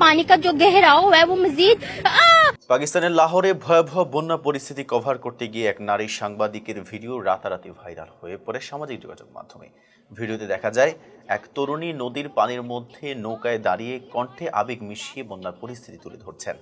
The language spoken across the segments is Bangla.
पानी का जो गहराव है वो मजीद आ, পাকিস্তানের লাহোরে ভয়াবহ বন্যা পরিস্থিতি কভার করতে গিয়ে এক নারী সাংবাদিকের ভিডিও রাতারাতি ভাইরাল হয়ে পড়ে সামাজিক যোগাযোগ মাধ্যমে ভিডিওতে দেখা যায় এক তরুণী নদীর পানির মধ্যে নৌকায় দাঁড়িয়ে কণ্ঠে আবেগ মিশিয়ে বন্যার পরিস্থিতি তুলে ধরছেন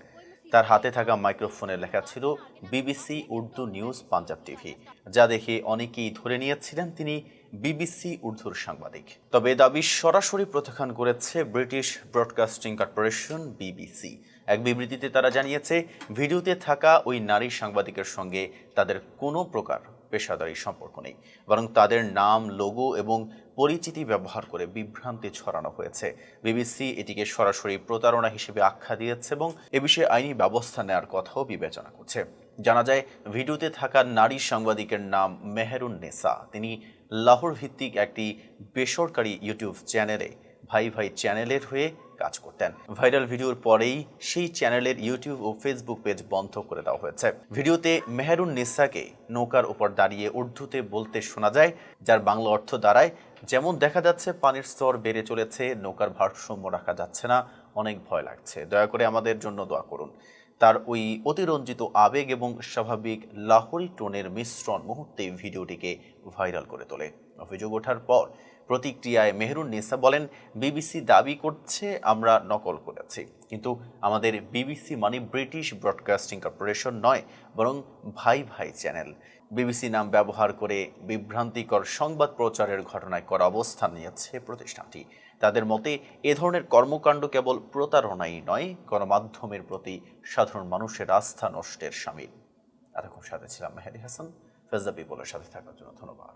তার হাতে থাকা মাইক্রোফোনে লেখা ছিল BBC Urdu news Punjab TV যা দেখে অনেকেই ধরে নিয়েছিলেন তিনি বিবিসি উর্দুর সাংবাদিক। তবে এ দাবি সরাসরি প্রত্যাখ্যান করেছে ব্রিটিশ ব্রডকাস্টিং কর্পোরেশন বিবিসি। এক বিবৃতিতে তারা জানিয়েছে, ভিডিওতে থাকা ওই নারী সাংবাদিকের সঙ্গে তাদের কোনো প্রকার পেশাদারি সম্পর্ক নেই, বরং তাদের নাম, লোগো এবং পরিচিতি ব্যবহার করে বিভ্রান্তি ছড়ানো হয়েছে। বিবিসি এটিকে সরাসরি প্রতারণা হিসেবে আখ্যা দিয়েছে এবং এ বিষয়ে আইনি ব্যবস্থা নেওয়ার কথাও বিবেচনা করছে। জানা যায়, ভিডিওতে থাকা নারী সাংবাদিকের নাম মেহেরুন নেসা। তিনি লাহোর ভিত্তিক একটি বেসরকারি ইউটিউব চ্যানেলে, ভাই ভাই চ্যানেলের হয়ে কাজ করতেন। ভাইরাল ভিডিওর পরেই সেই চ্যানেলের ইউটিউব ও ফেসবুক পেজ বন্ধ করে দেওয়া হয়েছে। ভিডিওতে মেহেরুন নিসাকে নৌকার উপর দাঁড়িয়ে উর্দুতে বলতে শোনা যায়, যার বাংলা অর্থ দাঁড়ায়, যেমন দেখা যাচ্ছে, পানির স্তর বেড়ে চলেছে, নৌকার ভারসাম্য রাখা যাচ্ছে না, অনেক ভয় লাগছে। দয়া করে আমাদের জন্য দোয়া করুন। তার ওই অতিরঞ্জিত আবেগ এবং স্বাভাবিক লাহোরি টোনের মিশ্রণ মুহূর্তে ভিডিওটিকে ভাইরাল করে তোলে। অভিযোগ ওঠার পর প্রতিক্রিয়ায় মেহরুন নিসা বলেন, বিবিসি দাবি করছে, আমরা নকল করেছি। কিন্তু আমাদের বিবিসি মানে ব্রিটিশ ব্রডকাস্টিং কর্পোরেশন নয়, বরং ভাই ভাই চ্যানেল। বিবিসি নাম ব্যবহার করে বিভ্রান্তিকর সংবাদ প্রচারের ঘটনায় করা অবস্থান নিয়েছে প্রতিষ্ঠানটি। তাদের মতে, এ ধরনের কর্মকাণ্ড কেবল প্রতারণাই নয়, গণমাধ্যমের প্রতি সাধারণ মানুষের আস্থা নষ্টের সামিল। এতক্ষণ সাথে ছিলাম মেহেদি হাসান। ফেজা পিপলের সাথে থাকার জন্য ধন্যবাদ।